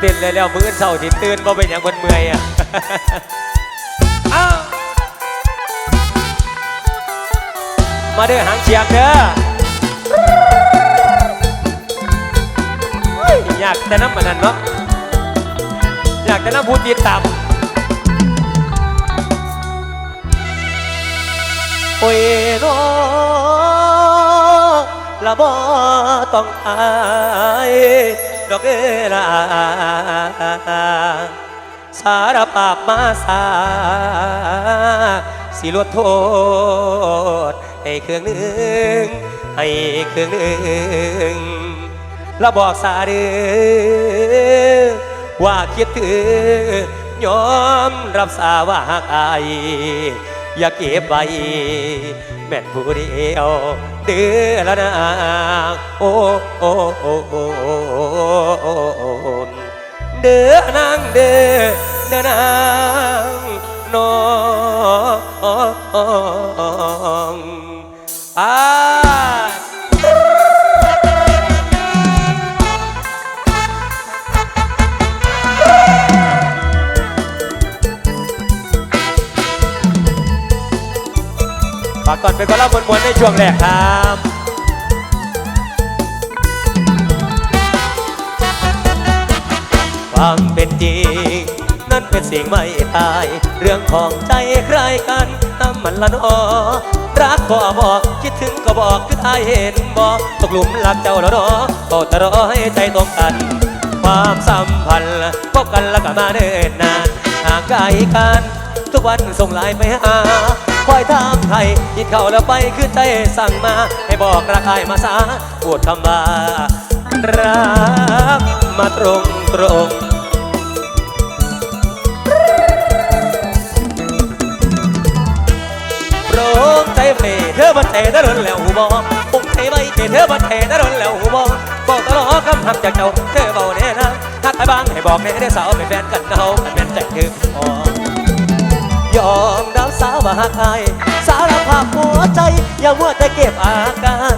เต้นแล้วแล้วมื้อเช้าที่ตื่นบ่เป็นหยังคนเมื่อยอะมาเด้อหางเชียงเด้ออยากแต่น้ำมันนั่นเนาะอยากแต่น้ำพูดติดตามโอ้ยน้องละบ่ต้องอาย ดอกเอลาสารภาพมาสาสิลดโทษ ให้เครื่องหนึ่งให้เครื่องหนึ่งแล้วบอกสาเดือว่าคิดถึงยอมรับสาว่าหักอาย อย่าเก็บไว้แม่นผู้เดียวเดือแล้วนะโอ้โอ้โอ้โอ้โอ้เดือนางเดือเดือนางน้องอ้า ก่อนเป็นคนเล่ามวลๆในช่วงแรกครับความเป็นจริง นั้นเป็นสิ่งไม่ตาย เรื่องของใจใครกันทำมันละนอรักก็บอกคิดถึงก็บอกคืออายเห็นบอกตกหลุมรักเจ้าแล้วเนาะก็จะรอให้ใจตรงกัน ความสัมพันธ์พบกันแล้วก็มาเดินนานห่างไกลกัน ทุกวันส่งไลน์ไปหา คอยถามไทยยินเข้าแล้วไปคือใจสั่งมา ให้บอกรักอายมาสาพูดคำว่ารักมาตรงตรงโปรดใจเฟเธอบันเทได้รนแล้วหูบอปุ่งใจไม่เธอบันเทได้รนแล้วหูบอบอกตลอดคำหักจากเจ้าเธอเบาแน่นะทักไปบ้างให้บอกแน่ได้สาวเป็นแฟนกันเนากันเป็นใจเธอพอ ยอมรับสาว่าหักอายสารภาพหัวใจอย่ามัวแต่เก็บอาการ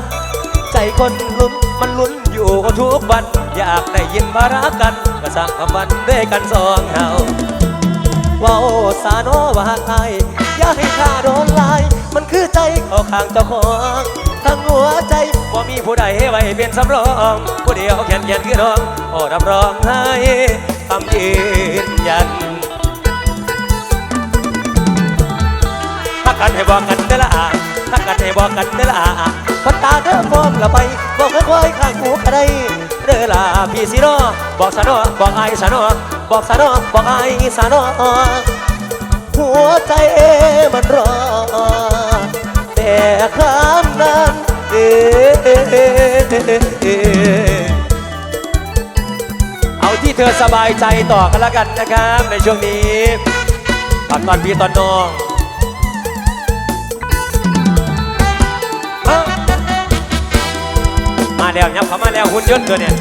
ใจคนลุ้นมันลุ้นอยู่ทุกวัน อยากได้ยินมารักกันก็สั่งคำวันด้วยกันสองเฮาว้าสาโนว่าหักอายอย่าให้ข้าโดนลาย มันคือใจเข้าข้างเจ้าของทั้งหัวใจว่ามีผู้ใดให้ไว้เป็นสำรอง ผู้เดียวแขนแขนคือน้องโอ้รับรองให้คำยืนยัน กกันให้บอกกันเด้อละอาทักกันให้บอกกันเด้อละอาคนตาเด้อฟอมละไปบอกค่อยข้างหูกระไดเด้อละพี่สิโนบอกสะโนบอกไอายสะโนบอกสะโนบอกไอายสะโนหัวใจมันรอแต่คำนั้นเอเอาที่เธอสบายใจต่อกันแล้วกันนะครับในช่วงนี้ตอนตอนพี่ตอนน้อง แล้วยับเข้ามาแล้วหุ่นยนต์ตัวเนี่ย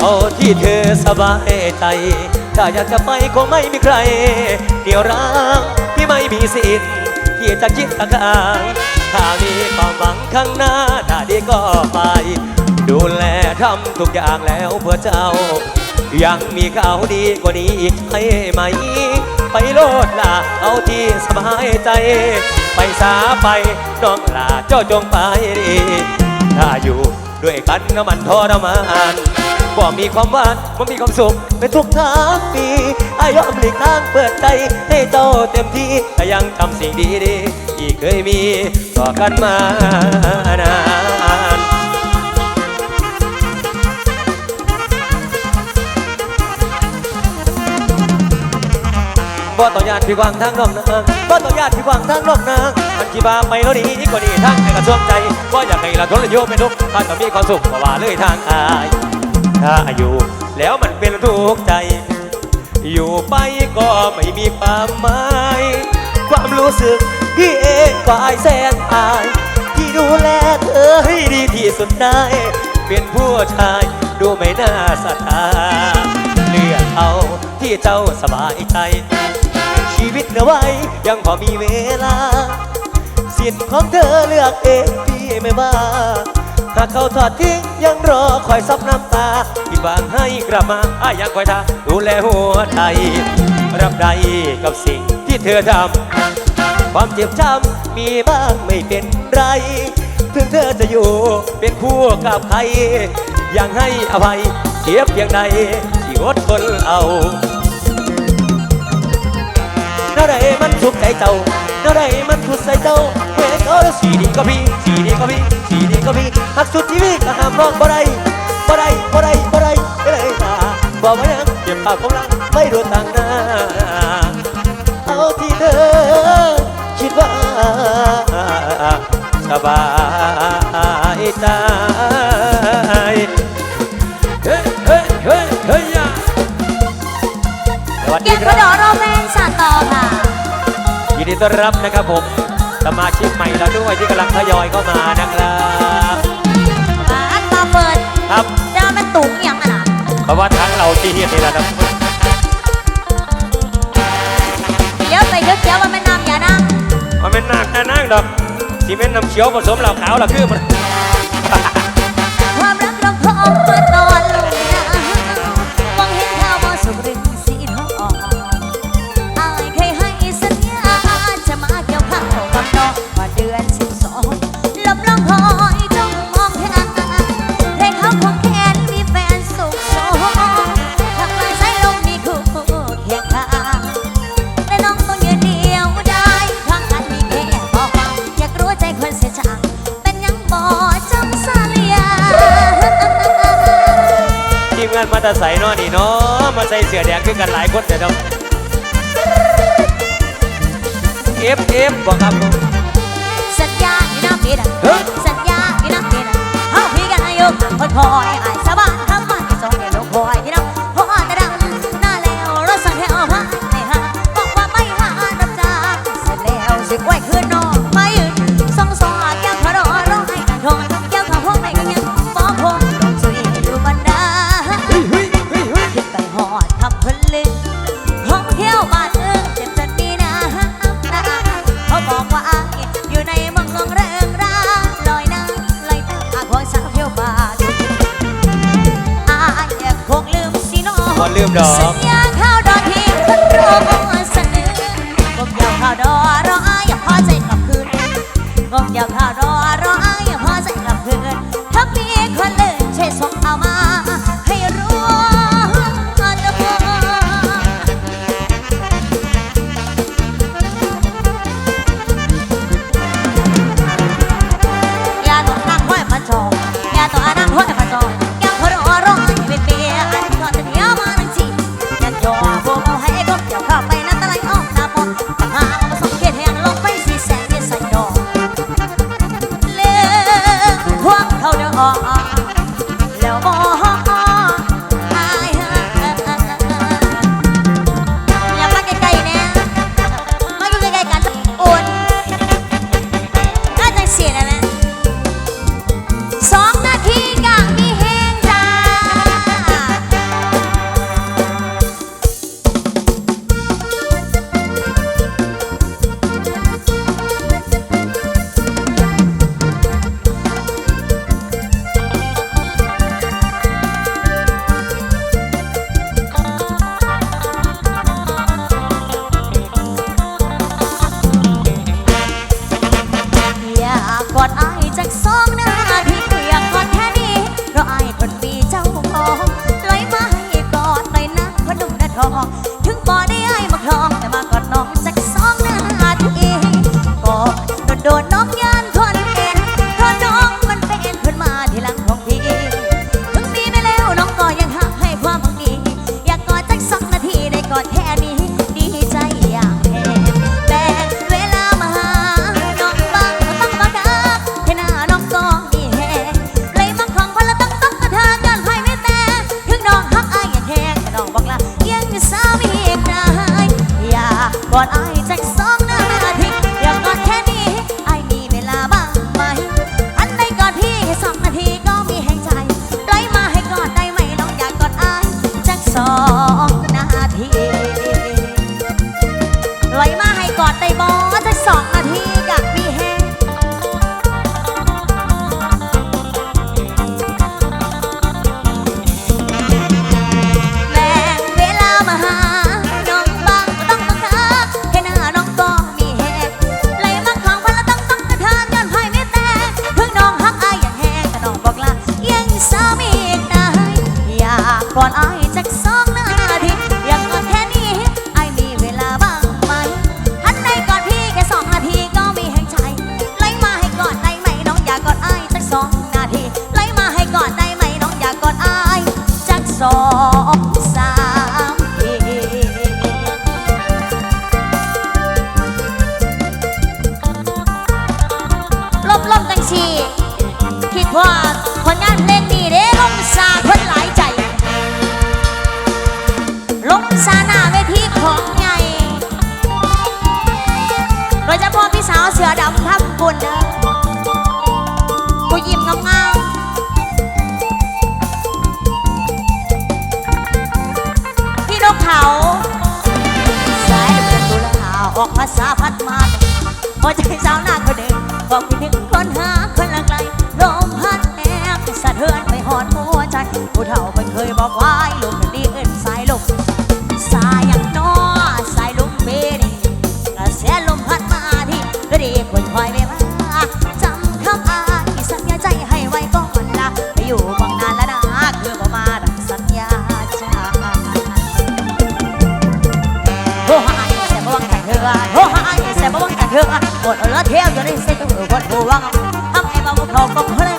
เอาที่เธอสบายใจ ถ้าอยากจะไปคงไม่มีใครเดียวร้างที่ไม่มีสิทธิ์ที่จะคิดต่างถ้ามีความหวังข้างหน้าถ้าดีก็ไป ดูแลทำทุกอย่างแล้วเพื่อเจ้า ยังมีเขาดีกว่านี้อีกใช่ไหม ไปโลดล่ะเอาที่สบายใจ ไปสาไปน้องลาเจ้าจงไปดีถ้าอยู่ด้วยกันน้ำมันทรมานบ่มีความหวานบ่มีความสุขเป็นทุกทางปีอายอมหลีกทางเปิดใจให้เจ้าเต็มที่แต่ยังทำสิ่งดีๆที่เคยมีต่อกันมานา บ่ต้อญาติพี่วางทางน้องนางบ่ต้อญาติพี่วางทางน้องนางอันที่บาไปแล้วนี้ก็ดีทางให้กระทรวงใจบ่าอยากให้ละทนละโยมเป็นทุกข์ถ้าจะมีความสุขก็ว่าเลยทางอายถ้าอยู่แล้วมันเป็นทุกข์ใจ อยู่ไปก็ไม่มีความหมายความรู้สึกพี่เองก็อายแสนอายที่ดูแลเธอให้ดีที่สุดได้เป็นผู้ชายดูไม่น่าศรัทธาเลือกเอาที่เจ้าสบายใจ ธอไว้ยังพอมีเวลา สิทธิ์ของเธอเลือกเองพี่ไม่ว่า ถ้าเขาทอดทิ้งยังรอคอยซับน้ำตาอีกบางให้กลับมาอายังคอยทาดูแลหัวใจรับได้กับสิ่งที่เธอทำความเจ็บช้ำมีบ้างไม่เป็นไร ถึงเธอจะอยู่เป็นคู่กับใคร ยังให้อภัยเสียเพียงใดที่อดทนเอา nó đây mắt thuộc say tàu nó đây mắt thuộc say tàu hẹn có đó chỉ đi copy chỉ đi copy chỉ đi copy hát suốt chỉ biết là hàm phong bỏ đây bỏ đây bỏ đây bỏ đây. Cái này là bỏ mấy nắng điểm bảo không lăng mấy đồ tàng na áo thì thơ chỉ vợ sa ba ta hey hey hey hey ya Kẹt có đỏ đâu ินดีต้อนรับนะครับผมสมาชิกใหม่เราด้วยที่กำลังทยอยเข้ามานะครับมานตาเปิดครับเจ้ามันตุงอย่างอะนะเพราะว่าทั้งเราที่นี่นี่แหละครับเยอะไปเยอะเขียวมันไม่นำอย่านั่งมันไม่นำอย่านั่งดอกที่เป็นน้ำเชียวผสมเหล่าขาวเล่ะคือมันความรักเราพอ ตาใสนอนี่เนาะมาใส่เสื้อแดงขึ้นกันหลายคนเดี๋เราเอฟเอฟบอกครับผมสัญญาอยู่น้ำเพียรสัญญาอยู่น้ำเพียรเฮาพี่กันอายุคนคอยอายสบาย ลืมดอก 아, 아. มา คิดว่าผลงานเพลงนี้เด้ลมซาคนหลายใจลมซาหน้าเวทีของใหญ่โดยเฉพาะพี่สาวเสือดำทับบุญเด้อผู้ยิ้มงามๆพี่นกเขาสายเดือนตุลาออกภาษาพัดมาหัวใจสาวหนึ่งบอก ผู้เฒ่าเพิ่นเคยบอกไว้ลมดีเอิ้นสายลมสายอย่างน้อสายลมเบนี่กระแสลมพัดมาที่ก็ดีคนคอยไปมาจำคำอายสัญญาใจให้ไว้ก่อนละไปอยู่บางนานแล้วนะคือบ่มาดังสัญญาใจโอ้หายแซ่บวังแต่เธอโอ้หายแซ่บวังแต่เธอหมดเลือเที่ยวอยู่ในเส้นตัวคนหัวงทำไอ้บ้าเขาก็เพลิ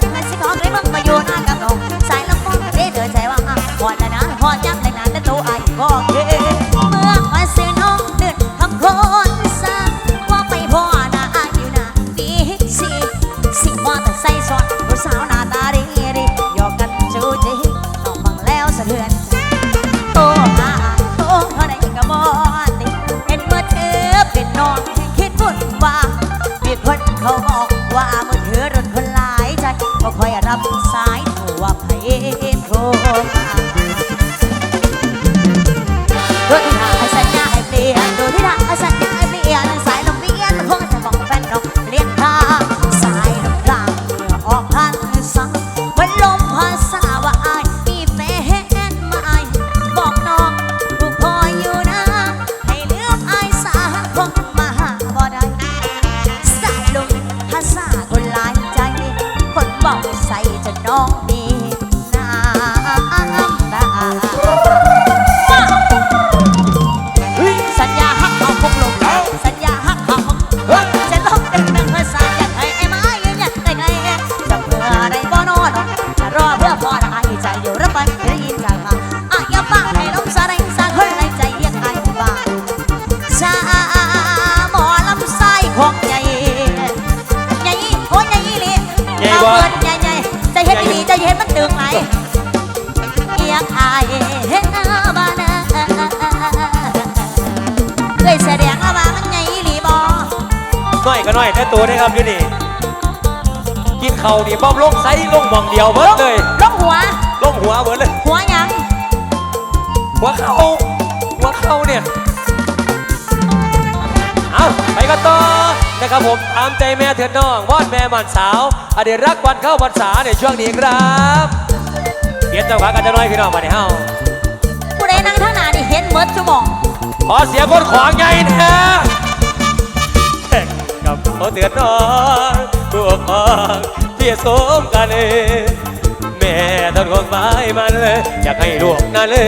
เห็นดีใจเห็นมันตึงไหลอยากอายเห็นหน้าบ้านนะเคยแสดงแล้วว่ามันใหญ่อีหลีบ่น้อยก็น้อยแต่ตัวได้ครับอยู่นี่กินเข่าวนี่ป้อมลงไซส์ลงหมองเดียวเบิดเลยลงหัวลงหัวเบิดเลย หัวหยัง หัวเข่าหัวเข่าเนี่ย เอาไปกันต่อ นะครับผมตามใจแม่เถือนน้องวอดแม่หมันสาวอดีตรักวันเข้าพรรษาในช่วงนี้ครับเขียนจังหวะกันจะน้อยพี่น้องมาในเฮาผู้ใดนั่งทางหน้านี่เห็นเมิดชั่วโมงขอเสียงคนของใหญ่นะแข่งกับเขาเตือนน้องตัวของพี่สมกันเลยแม่ต้นของไม้มันเลยอยากให้ลูกนั้นเลย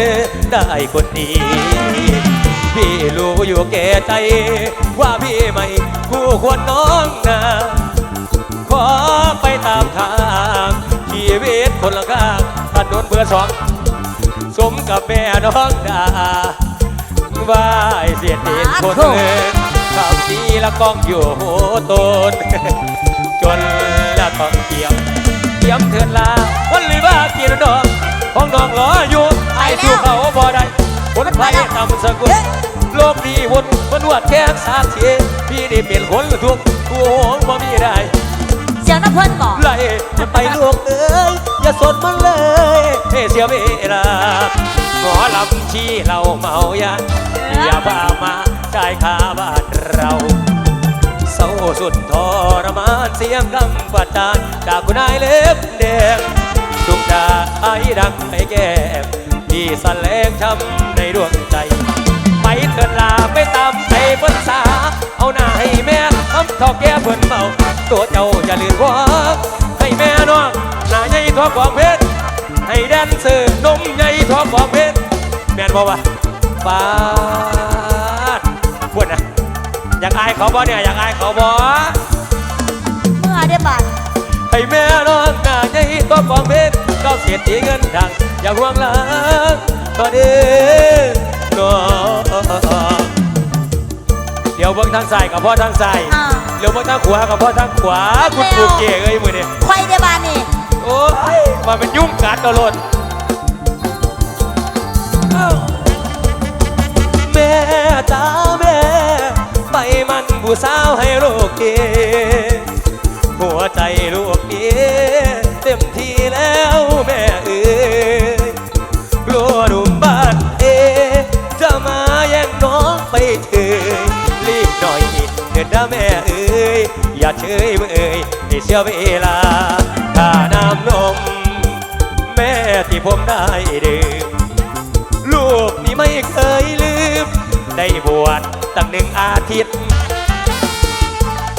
ได้คนดี พี่รู้อยู่แก่ใจ ว่าพี่ไม่คู่ควรน้องนะขอไปตามทางชีวิตคนละข้างถนนเบอร์สอง สมกับแม่น้องดาว่าไอเสียดเด่นคนเงินข่าวดีละก้องอยู่โหตน จนละต้องเกี่ยวเกี่ยมเถินลาวันเลยว่าเกี่ยรดองห้องน้องรออยู่ไอ้สู่เขาบ่ได้ คนไทยทำสกุลโลกนี้วนมันวดแค่สามเทียพี่นี่เป็นคนทุกข์กูโหงบ่มีได้เสียงน้ำเพิ่นบอกไล่มันไปลูกเอ้ยอย่าสนมันเลยให้เสียเวลาหมอลำชี้เราเมายาอย่าพามาจ่ายค่าบ้านเราเศร้าสุดทรมานเสียงคำประจานจากคุณนายเล็บแดงทุกดาไอ้ดังไปแก้ม ที่สแลงช้ำในดวงใจ ไปเถิดลาไปตามใจเพิ่นสา เอาหน้าให้แม่ทำทอแก้เพิ่นเมา ตัวเจ้าอย่าลืมว่าให้แม่น้องหน้าใหญ่ทอของเพชรให้แดนเซอร์นมใหญ่ทอของเพชรแม่นบอกว่าฟาดพูดนะอยากอายเขาบ่เนี่ยอยากอายเขาบ่เมื่อได้บัตรให้แม่น้องหน้าใหญ่ตัวกองเพชร เก้าเสียทีเงินดัง อย่าห่วงหลังตอนนี้น้องเดี๋ยวเบิ่งทางซ้ายกับพ่อทางซ้ายอ่า เดี๋ยวเบิ่งทางขวากับพ่อทางขวาคุณแล้วปูเก๋เอ้ยมือนี่ใครได้บัตรนี่โอ้ยมาเป็นยุ่งกัดตลอดเอ้าแม่จ้าแม่ ไปมันผู้สาวให้ลูกเกหัวใจลู เฉยเอเอ๋ยให้เสียเวลาถ้าน้ำนม แม่ที่ผมได้ดื่มลูกนี่ไม่เคยลืม ได้บวชตั้งหนึ่งอาทิตย์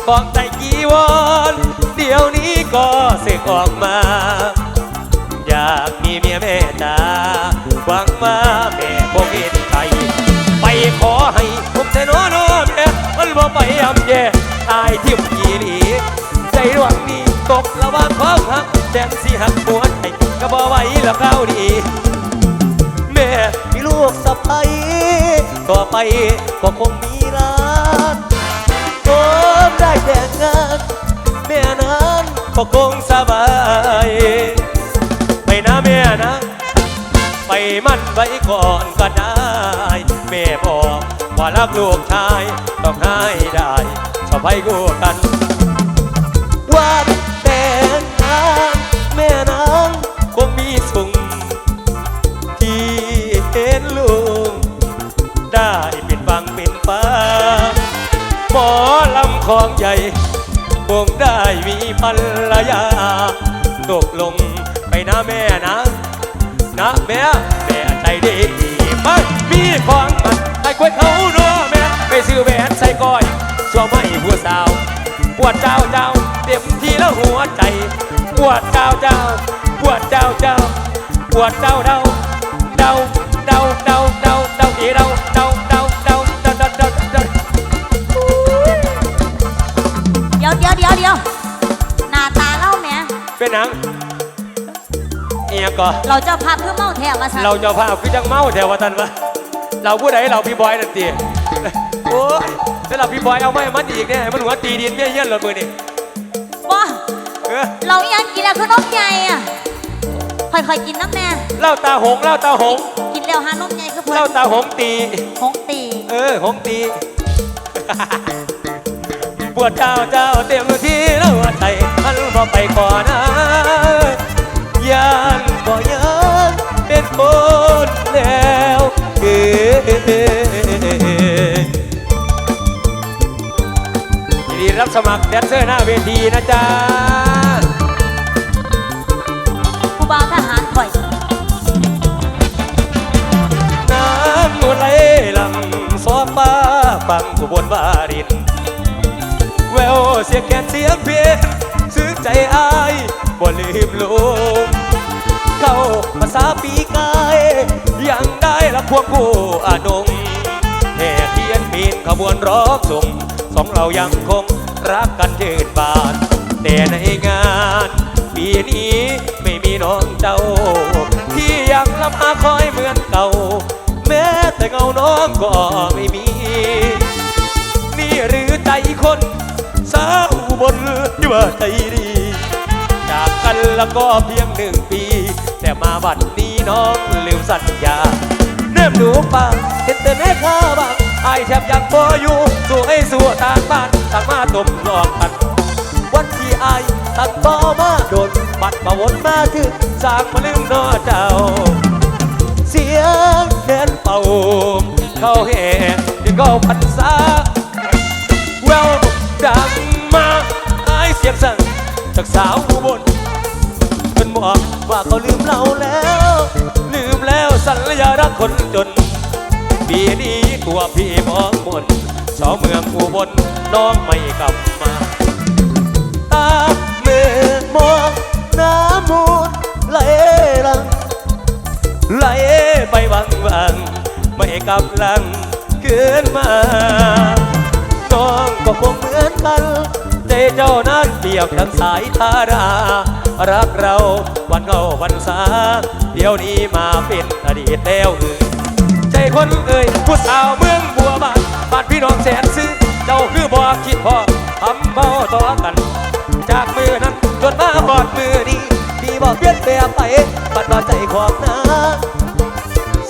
ของใจกีวอนเดี๋ยวนี้ก็สึกออกมา อยากมีเมียแม่ตาหวังว่าแม่คงเห็นใจไปขอให้ผมแต่น้อน้อแม่มันบ่ไปยำแย่ตายทิมกีหลี กระหว่างความหักแดนสิหักหัวใจก็บ่ไหวแล้วก้าวดีแม่มีลูกสะใภ้ต่อไปก็คงมีร้านผมได้แต่งงานแม่นั้นก็คงสบาย ไปนะแม่นะ ไปมั่นไว้ก่อนก็ได้ แม่บอกว่ารักลูกชายต้องให้ได้ชอบให้กู้กันวัน ของใหญ่คงได้มีภรรยา ตกลงไปนะแม่นะ นะแม่แม่ใจดีไม่มีของมันให้ควยเขาเนาะแม่ไปซื้อแหวนใส่ก้อยชัวไม่ผู้สาวปวดเจ้าเจ้าเต็มที่แล้วหัวใจปวดเจ้าเจ้าปวดเจ้าเจ้าปวดเจ้าเดาเดาเดาเดาเดาเดาอีเดาเดาเดา เป็นหนังเอียงก่อเราเจ้าภาพเพื่อเมาแถวมาสั่นเราจะพาพี่จังเมาแถววัตันวะเราผู้ใดเราพี่บอยนั่นตีโอ้ยแล้วเราพี่บอยเอาไม่มันอีกเนี่ยมันหัวตีดินเมี่ยเยี่ยนเลยมือนี่บ่เออเรายังกินอะคือนมใหญ่อะค่อยๆกินน้ำแน่เล่าตาหงเล่าตาหงกินแล้วหานมใหญ่คือเพิ่นเล่าตาหงตีหงตี เออหงตีป วดเจ้าเจ้าเต็มที่แล้วใจมันพอไปก่อนนะยานบ่ยันเป็นคนแล้วเอยินดีรับสมัครแดนเซอร์หน้าเวทีนะจ๊ะผู้บ่าวทหารข่อยน้ำนวลไหลหลังซอฟ้าฟังอุบลวาริน ววเสียงแกนเสียงเพลงซึ้งใจอายบ่ลืมลงเข้าภาษาปีกายยังได้ละพวกผู้อานงแห่เทียนปีนขบวนร้องส่งสองเรายังคงรักกันยืนบานแต่ในงานปีนี้ไม่มีน้องเจ้า ที่ยังลำอาคอยเหมือนเก่า แม้แต่เงาน้องก็ไม่มี นี่หรือใจคน สาวบนที่ว่าใจดี จากกันแล้วก็เพียงหนึ่งปี แต่มาวันนี้น้องลืมสัญญาเนิ่มหนูฟังเห็นแต่แม่ข้าบังไอแทบยังพออยู่สู้ให้สู้ทางบ้านต่างมาตบหลอกกัน วันที่ไอตัดต่อมาโดนบัดมาวนมาถึงสางมาลืมนอเจ้า เสียงแคนเป่าเข้าแห่เดก็พันษาแววดังมาไอา ยเสียงสั่งจากสาวอุบลเป็นบอกว่าเขาลืมเราแล้ว ลืมแล้วสัญญารักคนจน ปีนี้ตัวพี่มองมนชาวเมืองอุบลน้องไม่กลับมาตาเมื่อมองน้ำมูลไหลลังไหลไปวังวังไม่กำลังเกินมาน้องก็คงเหมือนกัน เจ้านั้นเปียบดังสายทารา รักเราวันเงาวันสา เดี๋ยวนี้มาเป็นอดีตแล้วเอ่ยใจคนเอ่ยผู้สาวเมืองบัวบานบ้านพี่น้องแสนซื้อ เจ้าคือบอกคิดพอทำเบาต่อกัน จากมือนั้นจนมาบอดมือนี้พี่บอกเปลี่ยนแปลไปบัดว่าใจของนา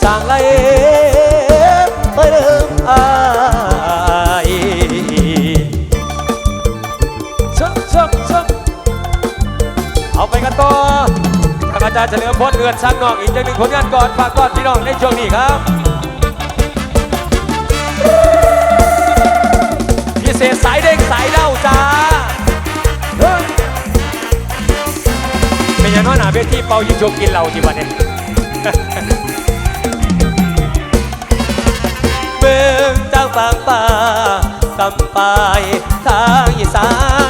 สร้างไร ต่อทางอาจารย์เฉลิมพลเงินสร้างนอกอีกจังหนึ่งผลงานก่อนฝากก่อนพี่น้องในช่วงนี้ครับ พิเศษสายเด้งสายเล่าจ้าเฮ้ยเป็นยังน้อยหนาเวทีเป่ายิงโชกกินเหล้าที่วันนี้เมืองจางบางป่ากำปายทางอีสาน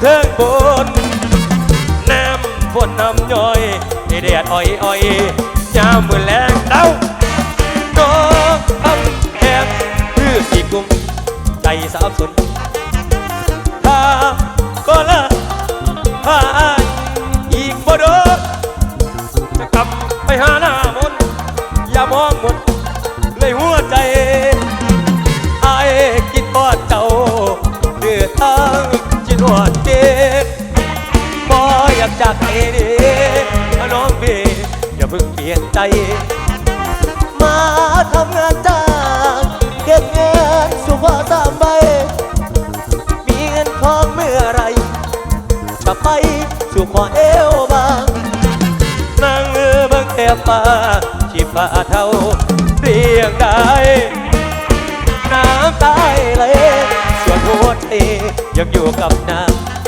เทิงบน น้ำฝนน้ำย่อยให้แดดอ้อยอ้อยยามมือแรงเต้า งานจ้างเก็บเงินสุขสามใบ มีเงินทองเมื่อไรจะไปสู่ขอเอวบางนั่งเออบิ่งแก้ฟ้าชีฟ้าเท่าเรียงได้น้ำตายไหลส่วนหัวใจยังอยู่กับน้ำ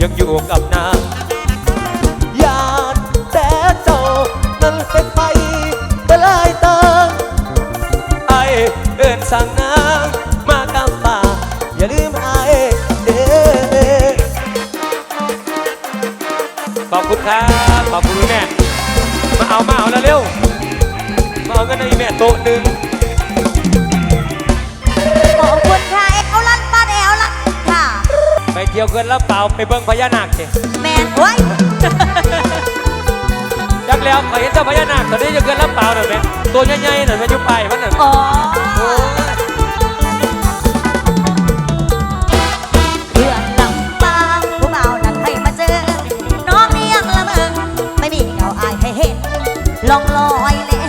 ยังอยู่กับนางยานแต่เจ้านั้นเป็นไปไปลายตางไอเอินสั่งนางมากำป่าอย่าลืมไอเด้อขอบคุณครับ ยวเกินแล้วเปล่าไปเบิ่งพญานาคสิแมนไว้ยจักแล้วไปเห็นเจ้าพญานาคตอนนี้จะเกินแล้วเปล่าหน่อยไหมตัวใหญ่ๆหน่อยไหมยุบไปมันน่ะอ๋อโอ้ยเพื่อนลำปางผู้เบานั้นให้มาเจอ น้องเลี้ยงละเมิงไม่มีเงาอายให้เห็นลองลอยเล่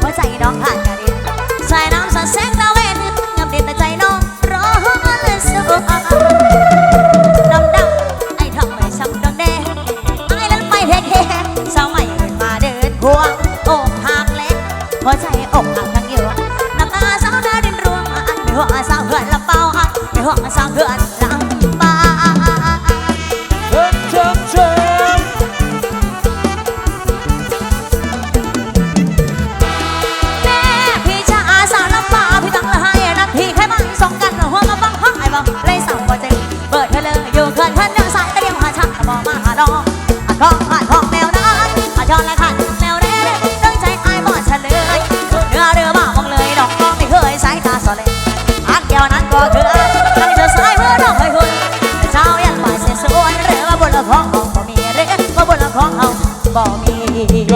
หัวใจน้องผ่านกระดิ่งสายน้ำสันแสงตะเว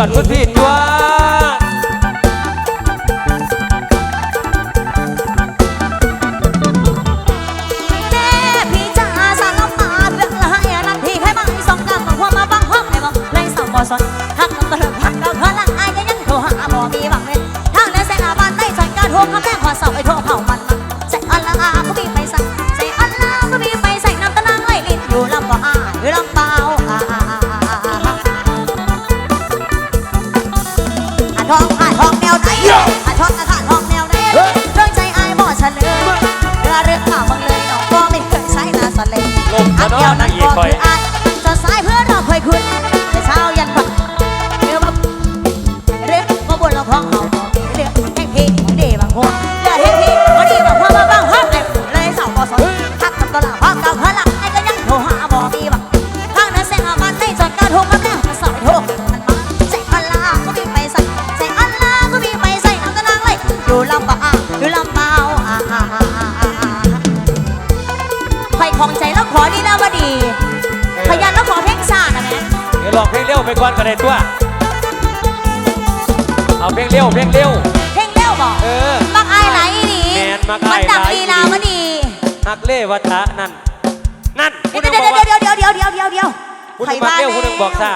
ดพื้นที่ ได้ตัว เอาเพลงเร็วเพลงเร็ว เพลงเร็วบ่เออ มักอายหลายอีหลีแมนมักอายหลายอีหลี มันดังลีลามักเล่วัฏะนั่น นั่นเดี๋ยวเดี๋ยวเดี๋ยวเดี๋ยวเดี๋ยวเดี๋ยวเดี๋ยวเดี๋ยวผู้หใครนึ่งบอกบ้าเร็วผู้หนึ่งบอกซะ